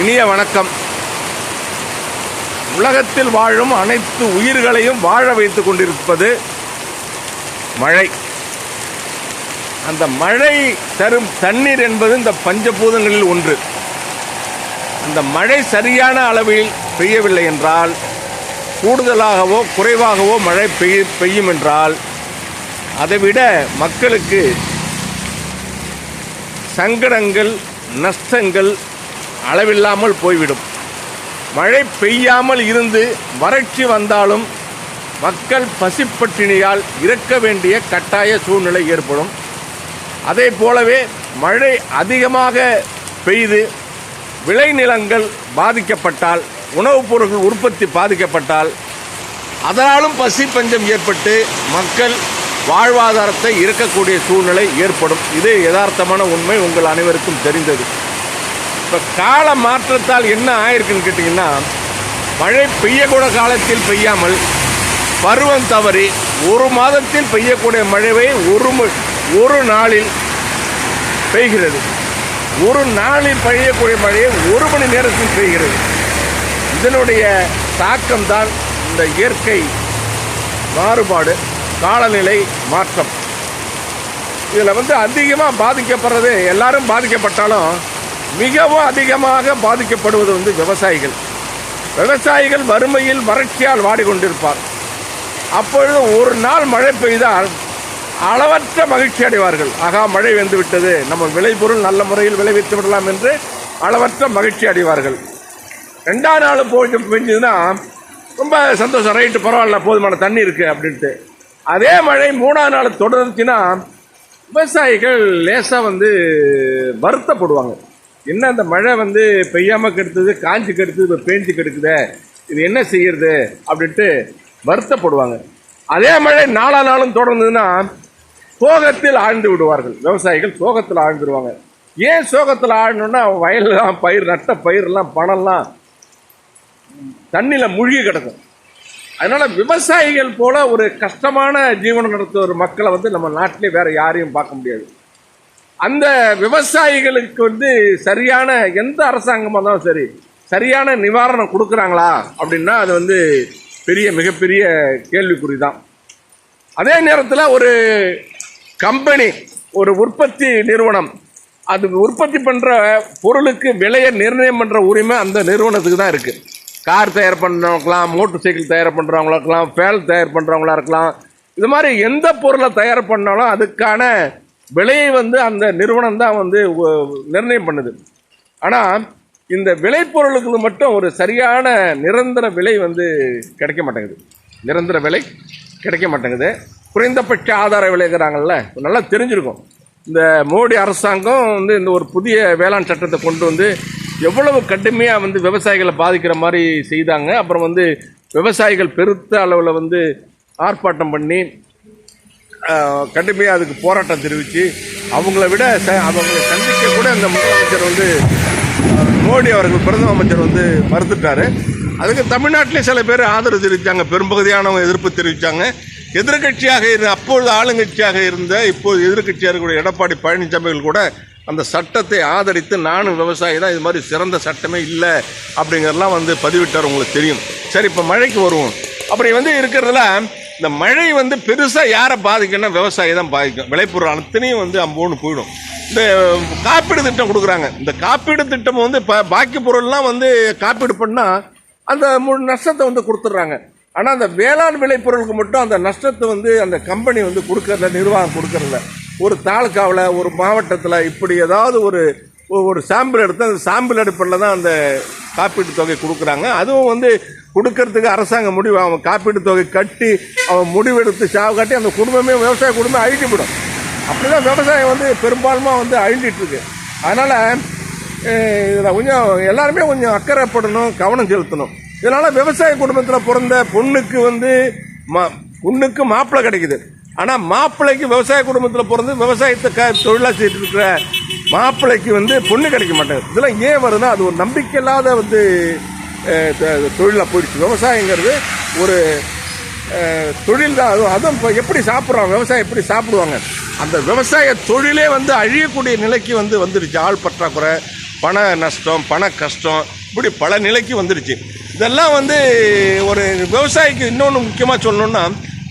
இனிய வணக்கம். உலகத்தில் வாழும் அனைத்து உயிர்களையும் வாழ வைத்துக் கொண்டிருப்பது மழை. அந்த மழை தரும் தண்ணீர் என்பது இந்த பஞ்சபூதங்களில் ஒன்று. அந்த மழை சரியான அளவில் பெய்யவில்லை என்றால் கூடுதலாகவோ குறைவாகவோ மழை பெய் பெய்யும் என்றால் அதைவிட மக்களுக்கு சங்கடங்கள் நஷ்டங்கள் அளவில்லாமல் போய்விடும். மழை பெய்யாமல் இருந்து வறட்சி வந்தாலும் மக்கள் பசிப்பட்டினியால் இறக்க வேண்டிய கட்டாய சூழ்நிலை ஏற்படும். அதே போலவே மழை அதிகமாக பெய்து விளைநிலங்கள் பாதிக்கப்பட்டால் உணவுப் பொருட்கள் உற்பத்தி பாதிக்கப்பட்டால் அதனாலும் பசி பஞ்சம் ஏற்பட்டு மக்கள் வாழ்வாதாரத்தை இறக்கக்கூடிய சூழ்நிலை ஏற்படும். இது யதார்த்தமான உண்மை உங்கள் அனைவருக்கும் தெரிந்தது. இப்போ கால மாற்றத்தால் என்ன ஆயிருக்குன்னு கேட்டிங்கன்னா மழை பெய்யக்கூட காலத்தில் பெய்யாமல் பருவம் தவறி ஒரு மாதத்தில் பெய்யக்கூடிய மழைவை ஒரு ம- ஒரு நாளில் பெய்கிறது. ஒரு நாளில் பெய்யக்கூடிய மழையை ஒரு மணி நேரத்தில் பெய்கிறது. இதனுடைய தாக்கம்தான் இந்த இயற்கை மாறுபாடு காலநிலை மாற்றம். இதில் வந்து அதிகமாக பாதிக்கப்படுறது எல்லாரும் பாதிக்கப்பட்டாலும் மிகவும் அதிகமாக பாதிக்கப்படுவது வந்து விவசாயிகள். விவசாயிகள் வறுமையில் வறட்சியால் வாடிக்கொண்டிருப்பார். அப்பொழுது ஒரு நாள் மழை பெய்தால் அளவற்ற மகிழ்ச்சி அடைவார்கள். ஆகா மழை வந்து விட்டது. நம்ம விளைபொருள் நல்ல முறையில் விளைவித்து விடலாம் என்று அளவற்ற மகிழ்ச்சி அடைவார்கள். ரெண்டாம் நாள் போய் பெஞ்சதுன்னா ரொம்ப சந்தோஷம். ரைட்டு பரவாயில்ல போதுமான தண்ணி இருக்குது அப்படின்ட்டு. அதே மழை மூணாம் நாள் தொடர்ந்துச்சுன்னா விவசாயிகள் லேசாக வந்து வருத்தப்படுவாங்க. என்ன அந்த மழை வந்து பெய்யாமல் கெடுத்தது காஞ்சி கெடுத்தது இப்போ பேஞ்சு கெடுக்குதே? இது என்ன செய்யறது? அப்படின்ட்டு வருத்தப்படுவாங்க. அதே மழை நாலா நாளும் தொடர்ந்ததுன்னா சோகத்தில் ஆழ்ந்து விடுவார்கள். விவசாயிகள் சோகத்தில் ஆழ்ந்துருவாங்க. ஏன் சோகத்தில் ஆழணும்னா வயல்லாம் பயிர் நட்ட பயிரெல்லாம் பணம்லாம் தண்ணியில் மூழ்கி கிடக்கும். அதனால் விவசாயிகள் போல் ஒரு கஷ்டமான ஜீவனம் நடத்துகிற மக்களை வந்து நம்ம நாட்டிலே வேறு யாரையும் பார்க்க முடியாது. அந்த விவசாயிகளுக்கு வந்து சரியான எந்த அரசாங்கமாக இருந்தாலும் சரி சரியான நிவாரணம் கொடுக்குறாங்களா அப்படின்னா அது வந்து பெரிய மிகப்பெரிய கேள்விக்குறி தான் அதே நேரத்தில் ஒரு கம்பெனி ஒரு உற்பத்தி நிறுவனம் அது உற்பத்தி பண்ணுற பொருளுக்கு விலையை நிர்ணயம் பண்ணுற உரிமை அந்த நிறுவனத்துக்கு தான் இருக்குது கார் தயார் பண்ணுறவங்களாம் மோட்டர் சைக்கிள் தயார் பண்ணுறவங்களா இருக்கலாம் ஃபேல் தயார் பண்ணுறவங்களா இருக்கலாம். இது மாதிரி எந்த பொருளை தயார் பண்ணாலும் அதுக்கான விலையை வந்து அந்த நிறுவனம் தான் வந்து நிர்ணயம் பண்ணுது. ஆனால் இந்த விளைபொருளுக்கு மட்டும் ஒரு சரியான நிரந்தர விலை வந்து கிடைக்க மாட்டேங்குது. நிரந்தர விலை கிடைக்க மாட்டேங்குது. குறைந்தபட்ச ஆதார விலைங்கிறாங்கல்ல நல்லா தெரிஞ்சிருக்கும். இந்த மோடி அரசாங்கம் வந்து இந்த ஒரு புதிய வேளாண் சட்டத்தை கொண்டு வந்து எவ்வளவு கடுமையாக வந்து விவசாயிகளை பாதிக்கிற மாதிரி செய்தாங்க. அப்புறம் வந்து விவசாயிகள் பெருத்த அளவில் வந்து ஆர்ப்பாட்டம் பண்ணி கடுமையாக அதுக்கு போராட்டம் தெரிவித்து அவங்கள விட ச- அவங்களை சந்திக்க கூட இந்த முதலமைச்சர் வந்து மோடி அவர்கள் பிரதம அமைச்சர் வந்து மறுத்துட்டாரு. அதுக்கு தமிழ்நாட்டிலே சில பேர் ஆதரவு தெரிவித்தாங்க பெரும்பகுதியானவங்க எதிர்ப்பு தெரிவித்தாங்க எதிர்க்கட்சியாக இருந்த அப்பொழுது ஆளுங்கட்சியாக இருந்த இப்போது எதிர்க்கட்சியாக இருக்கக்கூடிய எடப்பாடி பழனிசாமிகள் கூட அந்த சட்டத்தை ஆதரித்து நானும் விவசாயி தான் இது மாதிரி சிறந்த சட்டமே இல்லை அப்படிங்கிறதெல்லாம் வந்து பதிவிட்டார் உங்களுக்கு தெரியும். சரி இப்போ மழைக்கு வருவோம். அப்படி வந்து இருக்கிறதுல இந்த மழை வந்து பெருசாக யாரை பாதிக்கும்னா விவசாயி தான் பாதிக்கும். விளைப்பொருள் அத்தனையும் வந்து அம்போன்னு போயிடும். இந்த காப்பீடு திட்டம் கொடுக்குறாங்க. இந்த காப்பீடு திட்டம் வந்து இப்போ பாக்கி பொருள்லாம் வந்து காப்பீடு பண்ணால் அந்த மு- நஷ்டத்தை வந்து கொடுத்துட்றாங்க. ஆனால் அந்த வேளாண் விளைபொருளுக்கு மட்டும் அந்த நஷ்டத்தை வந்து அந்த கம்பெனி வந்து கொடுக்கறதில்ல நிர்வாகம் கொடுக்கறதில்ல. ஒரு தாலுக்காவில் ஒரு மாவட்டத்தில் இப்படி ஏதாவது ஒரு ஒரு சாம்பிள் எடுத்து அந்த சாம்பிள் எடுப்பில் தான் அந்த காப்பீட்டு தொகை கொடுக்குறாங்க. அதுவும் வந்து கொடுக்கறதுக்கு அரசாங்கம் முடிவு. அவன் காப்பீட்டு தொகை கட்டி அவன் முடிவெடுத்து சாவு காட்டி அந்த குடும்பமே விவசாய குடும்பம் அழிக்கப்படும் அப்படிதான் விவசாயம் வந்து பெரும்பாலுமாக வந்து அழிஞ்சிட்ருக்கு. அதனால் இதில் கொஞ்சம் எல்லாருமே கொஞ்சம் அக்கறைப்படணும் கவனம் செலுத்தணும். இதனால் விவசாய குடும்பத்தில் பிறந்த பொண்ணுக்கு வந்து மா பொண்ணுக்கு மாப்பிள்ளை கிடைக்குது. ஆனால் மாப்பிள்ளைக்கு விவசாய குடும்பத்தில் பிறந்து விவசாயத்தை க தொழிலாக செய்துட்டு இருக்கிற மாப்பிள்ளைக்கு வந்து பொண்ணு கிடைக்க மாட்டேங்குது. இதெல்லாம் ஏன் வருதுன்னா அது ஒரு நம்பிக்கை இல்லாத வந்து தொழிலாக போயிடுச்சு. விவசாயங்கிறது ஒரு தொழில் தான். அதுவும் அதுவும் இப்போ எப்படி சாப்பிட்றாங்க விவசாயம் எப்படி சாப்பிடுவாங்க? அந்த விவசாய தொழிலே வந்து அழியக்கூடிய நிலைக்கு வந்து வந்துடுச்சு ஆள் பற்றாக்குறை பண நஷ்டம் பண கஷ்டம் இப்படி பல நிலைக்கு வந்துடுச்சு இதெல்லாம் வந்து ஒரு விவசாயிக்கு இன்னொன்று முக்கியமாக சொல்லணுன்னா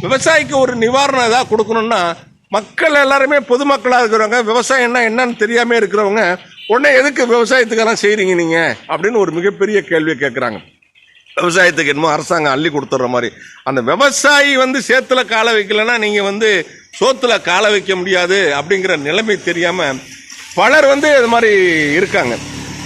விவசாயிக்கு ஒரு நிவாரணம் ஏதாவது கொடுக்கணுன்னா மக்கள் எல்லாருமே பொதுமக்களாக இருக்கிறவங்க விவசாயம்னா என்னன்னு தெரியாமல் இருக்கிறவங்க உடனே எதுக்கு விவசாயத்துக்கெல்லாம் செய்கிறீங்க நீங்கள் அப்படின்னு ஒரு மிகப்பெரிய கேள்வியை கேட்குறாங்க விவசாயத்துக்கு என்னமோ அரசாங்கம் அள்ளி கொடுத்துட்ற மாதிரி. அந்த விவசாயி வந்து சேத்துல கால வைக்கலன்னா நீங்கள் வந்து சோத்துல கால வைக்க முடியாது அப்படிங்கிற நிலைமை தெரியாமல் பலர் வந்து இது மாதிரி இருக்காங்க.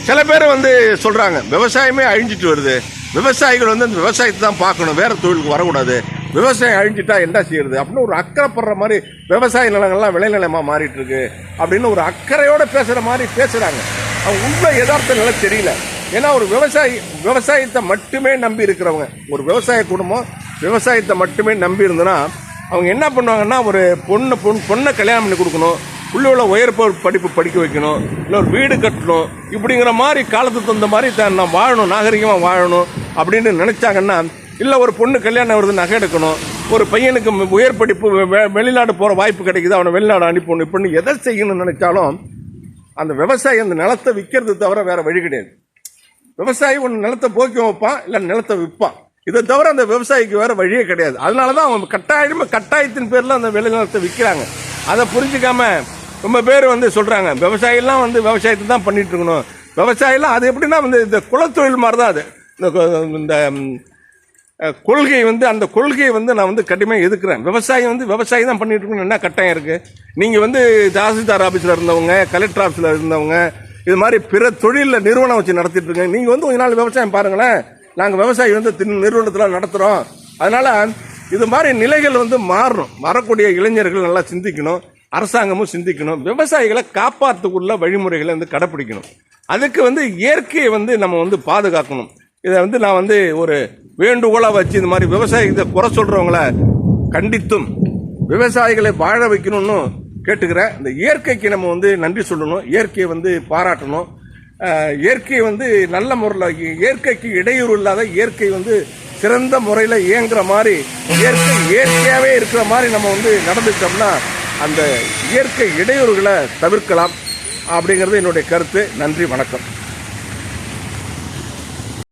சில பேர் வந்து சொல்கிறாங்க விவசாயமே அழிஞ்சிட்டு வருது. விவசாயிகள் வந்து அந்த விவசாயத்தை தான் பார்க்கணும் வேறு தொழிலுக்கு வரக்கூடாது. விவசாயம் அழிஞ்சிட்டா என்ன செய்யறது? அப்படின்னு ஒரு அக்கறைப்படுற மாதிரி விவசாய நிலங்கள்லாம் விளைநிலமாக மாறிட்டு இருக்கு அப்படின்னு ஒரு அக்கறையோட பேசுகிற மாதிரி பேசுகிறாங்க அவங்க உண்மை யதார்த்த நிலை தெரியல. ஏன்னா ஒரு விவசாயி விவசாயத்தை மட்டுமே நம்பி இருக்கிறவங்க ஒரு விவசாய குடும்பம் விவசாயத்தை மட்டுமே நம்பி இருந்ததுன்னா அவங்க என்ன பண்ணுவாங்கன்னா ஒரு பொண்ணு பொண் பொண்ணை கல்யாணம் பண்ணி கொடுக்கணும் உள்ள உயர் படிப்பு படிக்க வைக்கணும் இல்லை ஒரு வீடு கட்டணும் இப்படிங்கிற மாதிரி காலத்துக்கு தகுந்த மாதிரி தான் நான் வாழணும் நாகரிகமாக வாழணும் அப்படின்னு நினச்சாங்கன்னா இல்லை ஒரு பொண்ணு கல்யாணம் வருது நகை எடுக்கணும். ஒரு பையனுக்கு உயர் படிப்பு வெ- வெளிநாடு போகிற வாய்ப்பு கிடைக்குது அவனை வெளிநாடு அனுப்பணும் இப்படின்னு எதை செய்யணும்னு நினைச்சாலும் அந்த விவசாயி அந்த நிலத்தை விற்கிறது தவிர வேற வழி கிடையாது. விவசாயி ஒன்று நிலத்தை போக்கி வைப்பான் இல்லை நிலத்தை விற்பான் இதை தவிர அந்த விவசாயிக்கு வேற வழியே கிடையாது. அதனால தான் அவன் கட்டாயமாக கட்டாயத்தின் பேரில் அந்த விளைநிலத்தை விற்கிறாங்க அதை புரிஞ்சுக்காம ரொம்ப பேர் வந்து சொல்கிறாங்க விவசாயிலாம் வந்து விவசாயத்தை தான் பண்ணிட்டு இருக்கணும். விவசாயிலாம் அது எப்படின்னா வந்து இந்த குலத்தொழில் மாதிரி தான் அது. இந்த இந்த கொள்கை வந்து அந்த கொள்கையை வந்து நான் வந்து கடுமையாக எதுக்குறேன் விவசாயம் வந்து விவசாயம் தான் பண்ணிட்டு இருக்கணும் என்ன கட்டாயம் இருக்குது நீங்கள் வந்து தாசில்தார் ஆஃபீஸில் இருந்தவங்க கலெக்டர் ஆஃபீஸில் இருந்தவங்க இது மாதிரி பிற தொழிலில் நிறுவனம் வச்சு நடத்திட்டு இருக்கீங்க. நீங்கள் வந்து கொஞ்ச நாள் விவசாயம் பாருங்களேன். நாங்கள் விவசாயி வந்து நிறுவனத்தில் நடத்துகிறோம் அதனால் இது மாதிரி நிலைகள் வந்து மாறணும். வரக்கூடிய இளைஞர்கள் நல்லா சிந்திக்கணும். அரசாங்கமும் சிந்திக்கணும். விவசாயிகளை காப்பாற்றுக்குள்ள வழிமுறைகளை வந்து கடைப்பிடிக்கணும். அதுக்கு வந்து இயற்கையை வந்து நம்ம வந்து பாதுகாக்கணும். இதை வந்து நான் வந்து ஒரு வேண்டுகோளாக வச்சு இந்த மாதிரி விவசாயத்தை குறை சொல்கிறவங்கள கண்டித்தும் விவசாயிகளை வாழ வைக்கணும்னு கேட்டுக்கிறேன். இந்த இயற்கைக்கு நம்ம வந்து நன்றி சொல்லணும். இயற்கையை வந்து பாராட்டணும். இயற்கை வந்து நல்ல முறையில் இயற்கைக்கு இடையூறு இல்லாத இயற்கை வந்து சிறந்த முறையில் இயங்குற மாதிரி இயற்கை இயற்கையாகவே இருக்கிற மாதிரி நம்ம வந்து நடந்துக்கிட்டோம்னா அந்த இயற்கை இடையூறுகளை தவிர்க்கலாம் அப்படிங்கிறது என்னுடைய கருத்து. நன்றி வணக்கம்.